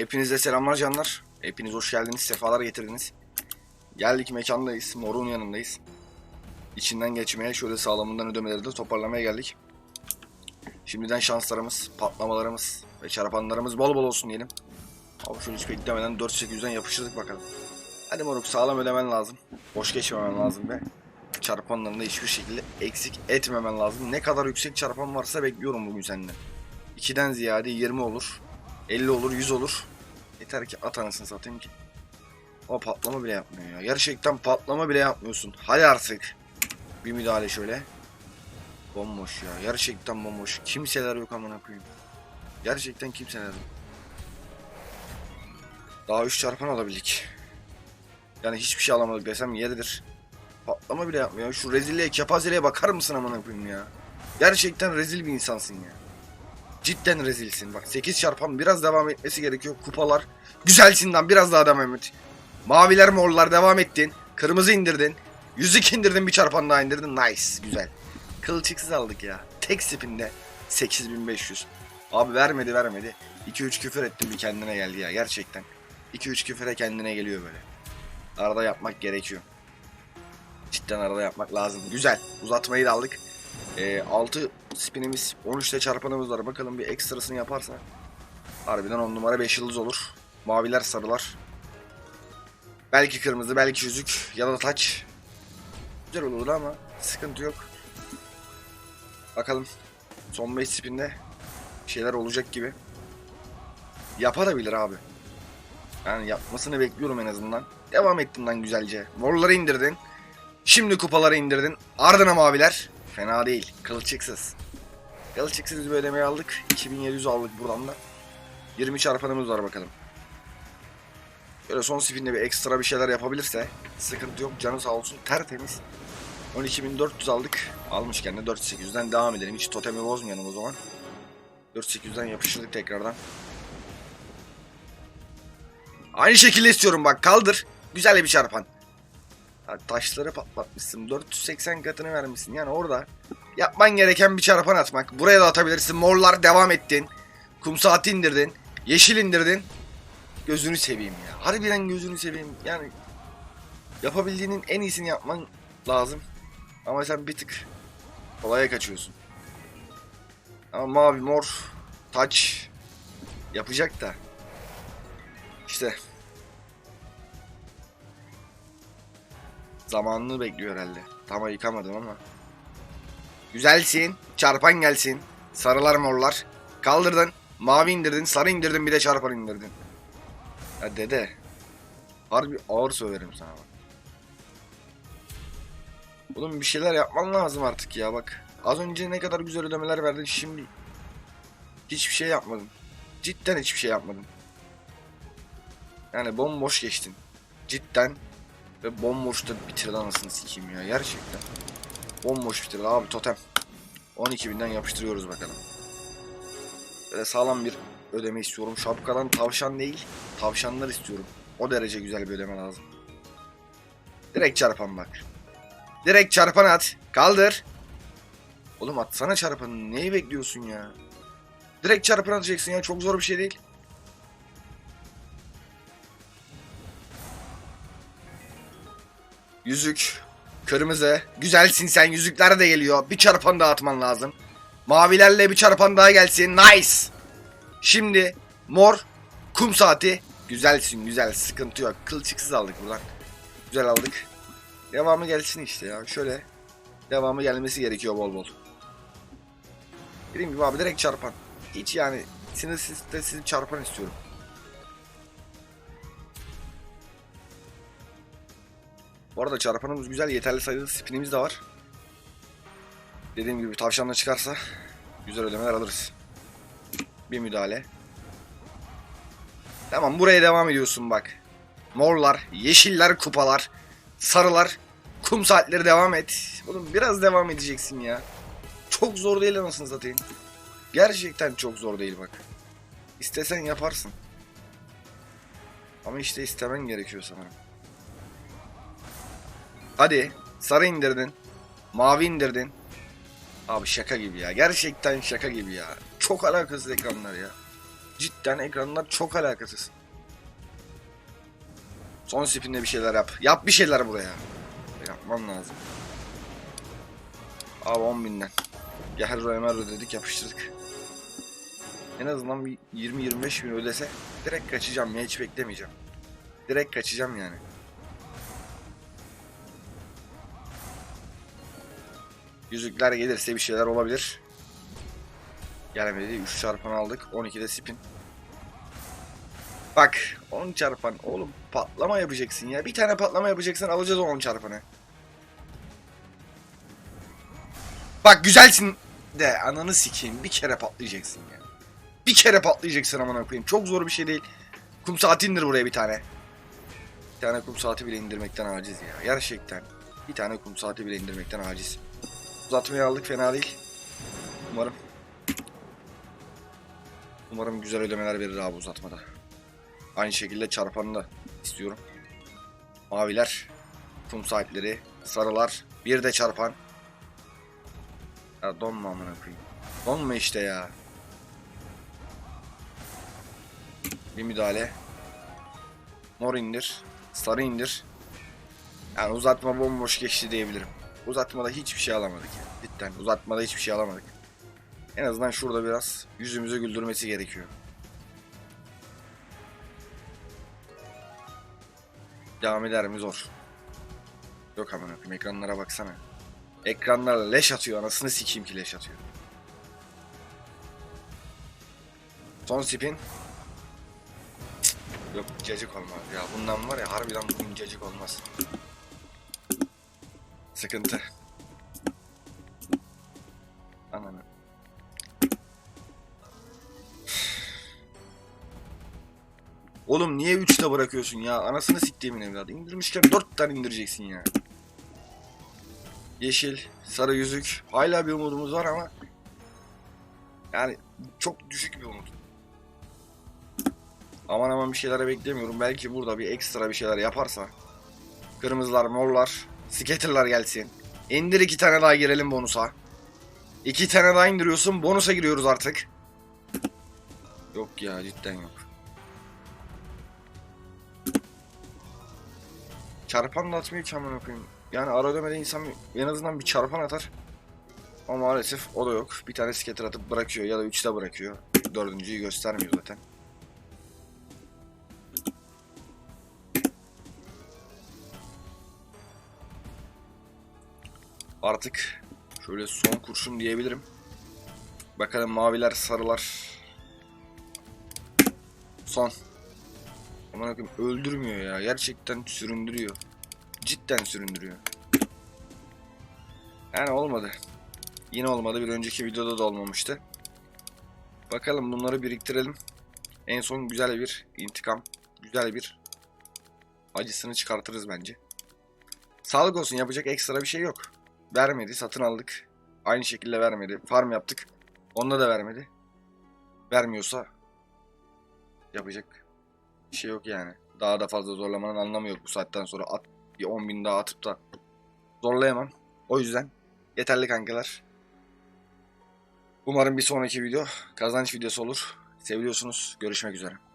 Hepinize selamlar canlar. Hepiniz hoş geldiniz, sefalar getirdiniz. Geldik mekandayız, morun yanındayız. İçinden geçmeye, şöyle sağlamından ödemeleri de toparlamaya geldik. Şimdiden şanslarımız, patlamalarımız ve çarpanlarımız bol bol olsun diyelim. Abi şöyle hiç beklemeden 4-800'den yapıştırdık bakalım. Hadi moruk sağlam ödemen lazım. Boş geçmemen lazım ve çarpanlarında hiçbir şekilde eksik etmemen lazım. Ne kadar yüksek çarpan varsa bekliyorum bugün senden. 2'den ziyade 20 olur. 50 olur, 100 olur. Yeter ki at anasını satayım ki. O patlama bile yapmıyor ya. Gerçekten patlama bile yapmıyorsun. Hadi artık. Bir müdahale şöyle. Bomboş ya. Gerçekten bomboş. Kimseler yok amına koyayım. Gerçekten kimseler yok. Daha 3 çarpan alabildik. Yani hiçbir şey alamadık desem yeridir. Patlama bile yapmıyor. Şu rezilliğe, kepazeliğe bakar mısın amına koyayım ya? Gerçekten rezil bir insansın ya. Cidden rezilsin. Bak 8 çarpan biraz devam etmesi gerekiyor. Kupalar. Güzelsin lan biraz daha devam et. Maviler morlar devam ettin. Kırmızı indirdin. Yüzük indirdin bir çarpan daha indirdin. Nice. Güzel. Kılçıksız aldık ya. Tek spinde 8500. Abi vermedi vermedi. 2-3 küfür ettim bir kendine geldi ya gerçekten. 2-3 küfüre kendine geliyor böyle. Arada yapmak gerekiyor. Cidden arada yapmak lazım. Güzel. Uzatmayı da aldık. Ee, 6 spinimiz 13'te çarpanımız var. Bakalım bir ekstrasını yaparsa. Harbiden 10 numara 5 yıldız olur. Maviler sarılar. Belki kırmızı belki yüzük ya da taç. Güzel olurdu ama sıkıntı yok. Bakalım son 5 spinde şeyler olacak gibi. Yapabilir abi. Yani yapmasını bekliyorum en azından. Devam ettin lan güzelce. Morları indirdin. Şimdi kupaları indirdin. Ardına maviler. Fena değil. Kılçıksız. Kılçıksız bir ödemeyi aldık. 2700 aldık buradan da. 20 çarpanımız var bakalım. Böyle son spinde bir ekstra bir şeyler yapabilirse sıkıntı yok. Canı sağ olsun. Tertemiz. 12400 aldık. Almışken de 4800'den devam edelim. Hiç totemi bozmayalım o zaman. 4800'den yapıştırdık tekrardan. Aynı şekilde istiyorum bak kaldır. Güzel bir çarpan. Taşları patlatmışsın. 480 katını vermişsin. Yani orada yapman gereken bir çarpan atmak. Buraya da atabilirsin. Morlar devam ettin. Kum saati indirdin. Yeşil indirdin. Gözünü seveyim ya. Harbiden gözünü seveyim. Yani yapabildiğinin en iyisini yapman lazım. Ama sen bir tık kolaya kaçıyorsun. Ama mavi, mor, taç yapacak da. İşte Zamanını bekliyor herhalde. Tam yıkamadım ama. Güzelsin. Çarpan gelsin. Sarılar morlar. Kaldırdın. Mavi indirdin. Sarı indirdin. Bir de çarpan indirdin. Ya dede. Harbi ağır söylerim sana bak. Oğlum bir şeyler yapman lazım artık ya bak. Az önce ne kadar güzel ödemeler verdin şimdi. Hiçbir şey yapmadın. Cidden hiçbir şey yapmadın. Yani bomboş geçtin. Cidden ve bomboş da bitirdi anasını sikeyim ya gerçekten. Bomboş bitirdi abi totem. 12.000'den yapıştırıyoruz bakalım. Böyle sağlam bir ödeme istiyorum. Şapkadan tavşan değil, tavşanlar istiyorum. O derece güzel bir ödeme lazım. Direkt çarpan bak. Direkt çarpan at. Kaldır. Oğlum atsana çarpanı. Neyi bekliyorsun ya? Direkt çarpan atacaksın ya. Çok zor bir şey değil. Yüzük. Kırmızı. Güzelsin sen. Yüzükler de geliyor. Bir çarpan daha atman lazım. Mavilerle bir çarpan daha gelsin. Nice. Şimdi mor. Kum saati. Güzelsin güzel. Sıkıntı yok. Kılçıksız aldık buradan. Güzel aldık. Devamı gelsin işte ya. Şöyle. Devamı gelmesi gerekiyor bol bol. Dediğim gibi abi direkt çarpan. Hiç yani sinirsiz de sizin çarpan istiyorum. Bu arada çarpanımız güzel. Yeterli sayıda spinimiz de var. Dediğim gibi tavşanla çıkarsa güzel ödemeler alırız. Bir müdahale. Tamam buraya devam ediyorsun bak. Morlar, yeşiller, kupalar, sarılar, kum saatleri devam et. Oğlum biraz devam edeceksin ya. Çok zor değil anasını satayım. Gerçekten çok zor değil bak. İstesen yaparsın. Ama işte istemen gerekiyor sanırım. Hadi. Sarı indirdin. Mavi indirdin. Abi şaka gibi ya. Gerçekten şaka gibi ya. Çok alakasız ekranlar ya. Cidden ekranlar çok alakasız. Son spinde bir şeyler yap. Yap bir şeyler buraya. Yapman lazım. Abi 10 binden. Gerro Emerro dedik yapıştırdık. En azından bir 20-25 bin ödese direkt kaçacağım ya hiç beklemeyeceğim. Direkt kaçacağım yani. Yüzükler gelirse bir şeyler olabilir. Gelmedi. 3 çarpan aldık. 12'de spin. Bak 10 çarpan. Oğlum patlama yapacaksın ya. Bir tane patlama yapacaksın alacağız o 10 çarpanı. Bak güzelsin de ananı sikeyim. Bir kere patlayacaksın ya. Bir kere patlayacaksın amına koyayım. Çok zor bir şey değil. Kum saati indir buraya bir tane. Bir tane kum saati bile indirmekten aciz ya. Gerçekten. Bir tane kum saati bile indirmekten aciz. Uzatmayı aldık fena değil. Umarım. Umarım güzel ödemeler verir abi uzatmada. Aynı şekilde çarpanı da istiyorum. Maviler, kum saatleri, sarılar, bir de çarpan. Ya donma amına koyayım. Donma işte ya. Bir müdahale. Mor indir, sarı indir. Yani uzatma bomboş geçti diyebilirim. Uzatmada hiçbir şey alamadık ya. Cidden uzatmada hiçbir şey alamadık. En azından şurada biraz yüzümüzü güldürmesi gerekiyor. Devam eder mi zor. Yok amına koyayım ekranlara baksana. Ekranlar leş atıyor anasını sikeyim ki leş atıyor. Son spin. Cık, Yok cacık olmaz ya bundan var ya harbiden bugün cacık olmaz. Sıkıntı. Ananı. Oğlum niye 3'te bırakıyorsun ya? Anasını siktiğimin evladı. İndirmişken 4 tane indireceksin ya. Yeşil, sarı yüzük. Hala bir umudumuz var ama yani çok düşük bir umut. Aman aman bir şeylere beklemiyorum. Belki burada bir ekstra bir şeyler yaparsa. Kırmızılar, morlar, skaterlar gelsin. İndir iki tane daha girelim bonusa. İki tane daha indiriyorsun. Bonusa giriyoruz artık. Yok ya cidden yok. Çarpan da atmıyor ki amına koyayım. Yani ara ödemede insan en azından bir çarpan atar. Ama maalesef o da yok. Bir tane skater atıp bırakıyor ya da üçte bırakıyor. Dördüncüyü göstermiyor zaten. Artık şöyle son kurşun diyebilirim. Bakalım maviler, sarılar. Son. Aman koyayım öldürmüyor ya. Gerçekten süründürüyor. Cidden süründürüyor. Yani olmadı. Yine olmadı. Bir önceki videoda da olmamıştı. Bakalım bunları biriktirelim. En son güzel bir intikam, güzel bir acısını çıkartırız bence. Sağlık olsun yapacak ekstra bir şey yok. Vermedi, satın aldık. Aynı şekilde vermedi. Farm yaptık. Onda da vermedi. Vermiyorsa yapacak bir şey yok yani. Daha da fazla zorlamanın anlamı yok bu saatten sonra. At, bir 10 bin daha atıp da zorlayamam. O yüzden yeterli kankalar. Umarım bir sonraki video kazanç videosu olur. Seviyorsunuz. Görüşmek üzere.